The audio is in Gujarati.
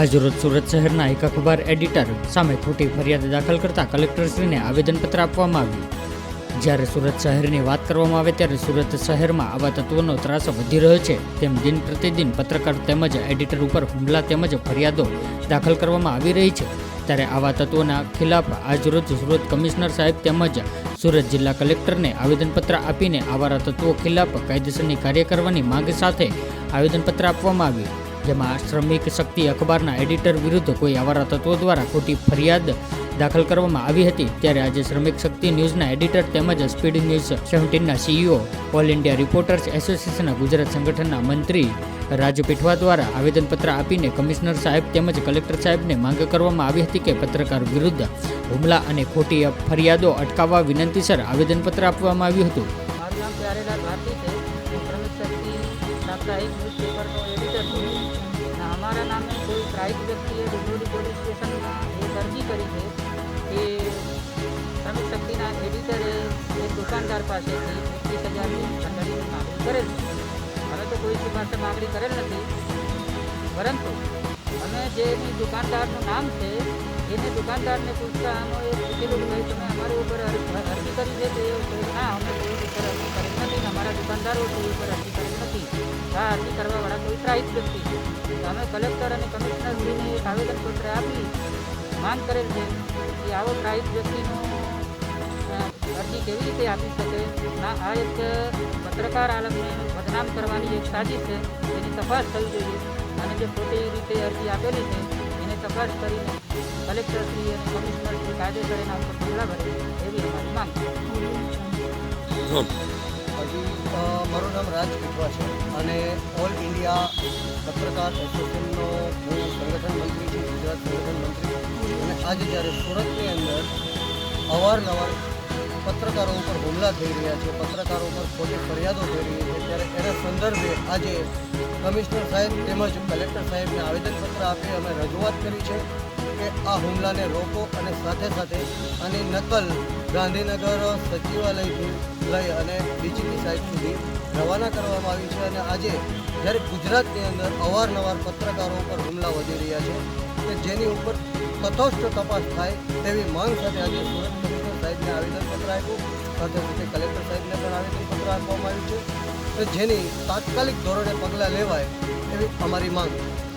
આજરોજ સુરત શહેરના એક અખબાર એડિટર સામે ખોટી ફરિયાદ દાખલ કરતા કલેક્ટરશ્રીને આવેદનપત્ર આપવામાં આવ્યું. જ્યારે સુરત શહેરની વાત કરવામાં આવે ત્યારે સુરત શહેરમાં આવા તત્વોનો ત્રાસ વધી રહ્યો છે. તેમ દિન પ્રતિદિન પત્રકાર તેમજ એડિટર ઉપર હુમલા તેમજ ફરિયાદો દાખલ કરવામાં આવી રહી છે. ત્યારે આવા તત્વોના ખિલાફ આજરોજ સુરત કમિશનર સાહેબ તેમજ સુરત જિલ્લા કલેક્ટરને આવેદનપત્ર આપીને આવા તત્વો ખિલાફ કાયદેસરની કાર્ય કરવાની માંગ સાથે આવેદનપત્ર આપવામાં આવ્યું. જેમાં શ્રમિક શક્તિ અખબારના એડિટર વિરુદ્ધ કોઈ આવારા તત્વો દ્વારા ખોટી ફરિયાદ દાખલ કરવામાં આવી હતી, ત્યારે આજે શ્રમિક શક્તિ ન્યૂઝના એડિટર તેમજ સ્પીડ ન્યૂઝ સેવન્ટીનના સીઈઓ ઓલ ઇન્ડિયા રિપોર્ટર્સ એસોસિએશનના ગુજરાત સંગઠનના મંત્રી રાજ પીઠવા દ્વારા આવેદનપત્ર આપીને કમિશનર સાહેબ તેમજ કલેક્ટર સાહેબને માંગ કરવામાં આવી હતી કે પત્રકાર વિરુદ્ધ હુમલા અને ખોટી ફરિયાદો અટકાવવા વિનંતીસર આવેદનપત્ર આપવામાં આવ્યું હતું. સાપ્તાહિક ન્યૂઝપેપરનો એડિટર છું. અમારા નામે કોઈ પ્રાઇવેટ વ્યક્તિએ ડિંડોલી પોલીસ સ્ટેશનમાં એક અરજી કરી છે કે શ્રમિક શક્તિના એડિટરે એક દુકાનદાર પાસેથી એકવીસ હજારની દંડનીની માગણી કરેલ અમે તો કોઈ પાસે માગણી કરેલ નથી, પરંતુ અમે જે દુકાનદારનું નામ છે, એને દુકાનદારને પૂછતા આનો એ પૂછેલું ભાઈ તમે અમારી ઉપર અર- અરજી કરી છે તો એ ના, અમે કોઈ ઉપર અરજી કરી નથી. અમારા દુકાનદારો કોઈ ઉપર અરજી આ અરજી કરવાવાળા કોઈ પ્રાઇઝ વ્યક્તિ. છે અમે કલેક્ટર અને કમિશનરશ્રીને એક આવેદનપત્ર આપી માંગ કરેલ છે કે આવો પ્રાઇઝ વ્યક્તિનું અરજી કેવી રીતે આપી શકે? ના આ એક પત્રકાર આલમને બદનામ કરવાની એક સાજિશ છે. એની તપાસ થવી જોઈએ. અને જે ખોટી રીતે અરજી આપેલી છે એને તપાસ કરીને કલેક્ટરશ્રી અને કમિશનરશ્રી કાયદેસર એના ઉપર પગલાં ભરે એવી અમારી માંગ છે. રાજ પીઠવા છે અને ઓલ ઇન્ડિયા પત્રકાર એસોસિએશનનો હું સંગઠન મંત્રી છું, ગુજરાત સંગઠન મંત્રી. અને આજે જ્યારે સુરતની અંદર અવારનવાર પત્રકારો ઉપર હુમલા થઈ રહ્યા છે, પત્રકારો ઉપર ખોટી ફરિયાદો થઈ રહી છે, ત્યારે એના સંદર્ભે આજે કમિશનર સાહેબ તેમજ કલેક્ટર સાહેબને આવેદનપત્ર આપી અમે રજૂઆત કરી છે. કે આ હુમલાને રોકો અને સાથે સાથે આની નકલ ગાંધીનગર સચિવાલયથી લઈ અને ડીજીપી સાહેબ સુધી રવાના કરવામાં આવી છે અને આજે જ્યારે ગુજરાતની અંદર અવારનવાર પત્રકારો ઉપર હુમલા વધી રહ્યા છે કે જેની ઉપર તટસ્થ તપાસ થાય તેવી માંગ સાથે આજે સુરત કમિશનર સાહેબને આવેદનપત્ર આપ્યું. સાથે સાથે કલેક્ટર સાહેબને પણ આવેદનપત્ર આપવામાં આવ્યું છે જેની તાત્કાલિક ધોરણે પગલાં લેવાય એવી અમારી માંગ છે.